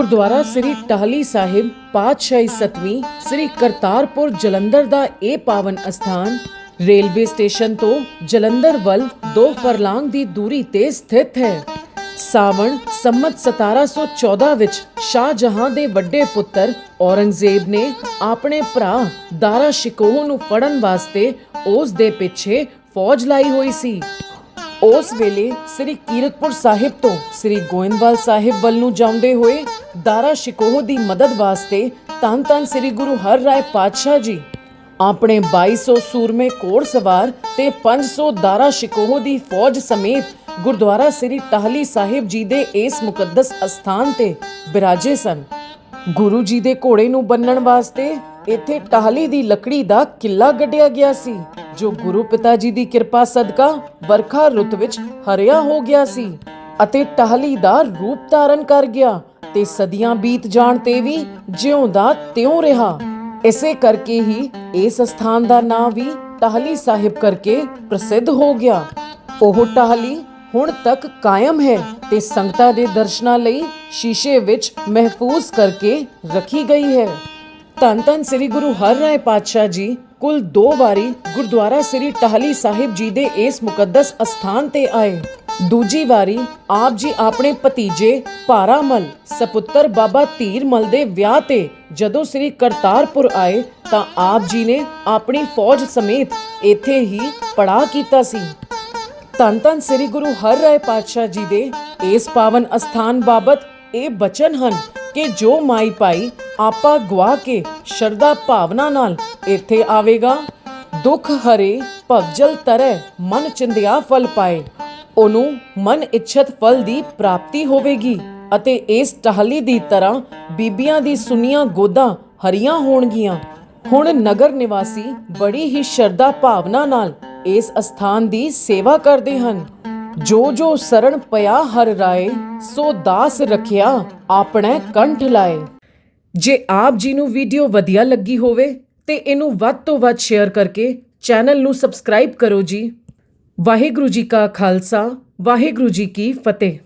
ਗੁਰਦੁਆਰਾ ਸ੍ਰੀ ਟਾਹਲੀ ਸਾਹਿਬ, ਪਾਤਸ਼ਾਹੀ ਸਤਵੀਂ ਸ੍ਰੀ ਕਰਤਾਰਪੁਰ ਜਲੰਧਰ ਦਾ ਇਹ ਪਾਵਨ ਅਸਥਾਨ, ਰੇਲਵੇ ਸਟੇਸ਼ਨ ਤੋਂ ਜਲੰਧਰ ਵੱਲ ਦੋ ਫਰਲਾਂਗ ਦੀ ਦੂਰੀ ਤੇ ਸਥਿਤ ਹੈ। ਸਾਵਣ ਸੰਮਤ 1714 ਵਿੱਚ ਸ਼ਾਹਜਹਾਂ ਦੇ ਵੱਡੇ ਪੁੱਤਰ ਔਰੰਗਜ਼ੇਬ ਨੇ ਆਪਣੇ ਭਰਾ ਦਾਰਾ ਸ਼ਿਕੋਹ ਨੂੰ ਫੜਨ ਵਾਸਤੇ ਉਸ ਦੇ ਪਿੱਛੇ ਫੌਜ ਲਾਈ ਹੋਈ ਸੀ। ਉਸ ਵੇਲੇ ਸ੍ਰੀ ਕੀਰਤਪੁਰ ਸਾਹਿਬ ਤੋਂ ਸ੍ਰੀ ਗੋਇੰਦਵਾਲ ਸਾਹਿਬ ਵੱਲ ਨੂੰ ਜਾਂਦੇ ਹੋਏ ਦਾਰਾ ਸ਼ਿਕੋਹ ਦੀ ਮਦਦ ਵਾਸਤੇ ਧੰਨ ਧੰਨ ਸ੍ਰੀ ਗੁਰੂ ਹਰ ਰਾਏ ਪਾਤਸ਼ਾਹ ਜੀ, ਆਪਣੇ 2200 ਸੂਰਮੇ ਘੋੜ ਸਵਾਰ ਤੇ 500 ਦਾਰਾ ਸ਼ਿਕੋਹ ਦੀ ਫੌਜ ਸਮੇਤ ਗੁਰਦੁਆਰਾ ਸ੍ਰੀ ਟਾਹਲੀ ਸਾਹਿਬ ਜੀ ਦੇ ਇਸ ਮੁਕੱਦਸ ਅਸਥਾਨ ਤੇ ਬਿਰਾਜੇ ਸਨ। ਗੁਰੂ ਜੀ ਦੇ ਘੋੜੇ ਨੂੰ ਬੰਨਣ ਵਾਸਤੇ ਇੱਥੇ ਟਾਹਲੀ ਦੀ ਲੱਕੜੀ ਦਾ ਕਿੱਲਾ ਗੱਡਿਆ ਗਿਆ ਸੀ, ਜੋ ਗੁਰੂ ਪਿਤਾ ਜੀ ਦੀ ਕਿਰਪਾ ਸਦਕਾ ਵਰਖਾ ਰੁੱਤ ਵਿੱਚ ਹਰਿਆ ਹੋ ਗਿਆ ਸੀ ਅਤੇ ਟਾਹਲੀ ਦਾ ਰੂਪ ਧਾਰਨ ਕਰ ਗਿਆ ਤੇ ਸਦੀਆਂ ਬੀਤ ਜਾਣ ਤੇ ਵੀ ਜਿਉਂਦਾ ਤਿਉਂ ਰਿਹਾ। ਇਸੇ ਕਰਕੇ ਹੀ ਇਸ ਸਥਾਨ ਦਾ ਨਾਮ ਵੀ ਟਾਹਲੀ ਸਾਹਿਬ ਕਰਕੇ ਪ੍ਰਸਿੱਧ ਹੋ ਗਿਆ। ਉਹ ਟਾਹਲੀ ਹੁਣ ਤੱਕ ਕਾਇਮ ਹੈ ਤੇ ਸੰਗਤਾਂ ਦੇ ਦਰਸ਼ਨਾਂ ਲਈ ਸ਼ੀਸ਼ੇ ਵਿੱਚ ਮਹਿਫੂਜ਼ ਕਰਕੇ ਰੱਖੀ ਗਈ ਹੈ। ਧੰਨ ਧੰਨ ਸ੍ਰੀ ਗੁਰੂ ਹਰ ਰਾਏ ਪਾਤਸ਼ਾਹ ਜੀ, ਕੁੱਲ ਦੋ ਵਾਰੀ ਗੁਰਦੁਆਰਾ ਸ੍ਰੀ ਟਾਹਲੀ ਸਾਹਿਬ ਜੀ ਦੇ ਇਸ ਮੁਕੱਦਸ ਅਸਥਾਨ ਤੇ ਆਏ। ਦੂਜੀ ਵਾਰੀ ਆਪ ਜੀ ਆਪਣੇ ਭਤੀਜੇ ਭਾਰਾਮਲ, ਸਪੁੱਤਰ ਬਾਬਾ ਧੀਰਮਲ ਦੇ ਵਿਆਹ ਤੇ ਜਦੋਂ ਸ੍ਰੀ ਕਰਤਾਰਪੁਰ ਆਏ ਤਾਂ ਆਪ ਜੀ ਨੇ ਆਪਣੀ ਫੌਜ ਸਮੇਤ ਇੱਥੇ ਹੀ ਪੜਾਅ ਕੀਤਾ ਸੀ। ਧੰਨ ਧੰਨ ਸ੍ਰੀ ਗੁਰੂ ਹਰ ਰਾਏ ਪਾਤਸ਼ਾਹ ਜੀ ਦੇ ਇਸ ਪਾਵਨ ਅਸਥਾਨ ਬਾਬਤ ਇਹ ਬਚਨ ਹਨ ਕਿ ਜੋ ਮਾਈ ਭਾਈ ਆਪਾ ਗਵਾ ਕੇ ਸ਼ਰਧਾ ਭਾਵਨਾ ਨਾਲ ਇੱਥੇ ਆਵੇਗਾ, ਦੁੱਖ ਹਰੇ ਭਵਜਲ ਤਰੈ ਮਨ ਚਿੰਦਿਆ ਫਲ ਪਾਏ, ਉਹਨੂੰ ਮਨ ਇੱਛਤ ਫਲ ਦੀ ਪ੍ਰਾਪਤੀ ਹੋਵੇਗੀ ਅਤੇ ਇਸ ਟਹਲੀ ਦੀ ਤਰ੍ਹਾਂ ਬੀਬੀਆਂ ਦੀ ਸੁਨੀਆਂ ਗੋਦਾਂ ਹਰੀਆਂ ਹੋਣਗੀਆਂ। ਹੁਣ ਨਗਰ ਨਿਵਾਸੀ ਬੜੀ ਹੀ ਸ਼ਰਧਾ ਭਾਵਨਾ ਨਾਲ ਇਸ ਅਸਥਾਨ ਦੀ ਸੇਵਾ ਕਰਦੇ ਹਨ। ਜੋ ਜੋ ਸਰਣ ਪਿਆ ਹਰ ਰਾਏ, ਸੋ ਦਾਸ ਰਖਿਆ ਆਪਣੇ ਕੰਠ ਲਾਏ। ਜੇ ਆਪ ਜੀ ਨੂੰ ਵੀਡੀਓ ਵਧੀਆ ਲੱਗੀ ਹੋਵੇ, ਤੇ ਇਹਨੂੰ ਵੱਧ ਤੋਂ ਵੱਧ ਸ਼ੇਅਰ ਕਰਕੇ ਚੈਨਲ ਨੂੰ ਸਬਸਕ੍ਰਾਈਬ ਕਰੋ ਜੀ। ਵਾਹਿਗੁਰੂ ਜੀ ਕਾ ਖਾਲਸਾ, ਵਾਹਿਗੁਰੂ ਜੀ ਕੀ ਫਤਿਹ।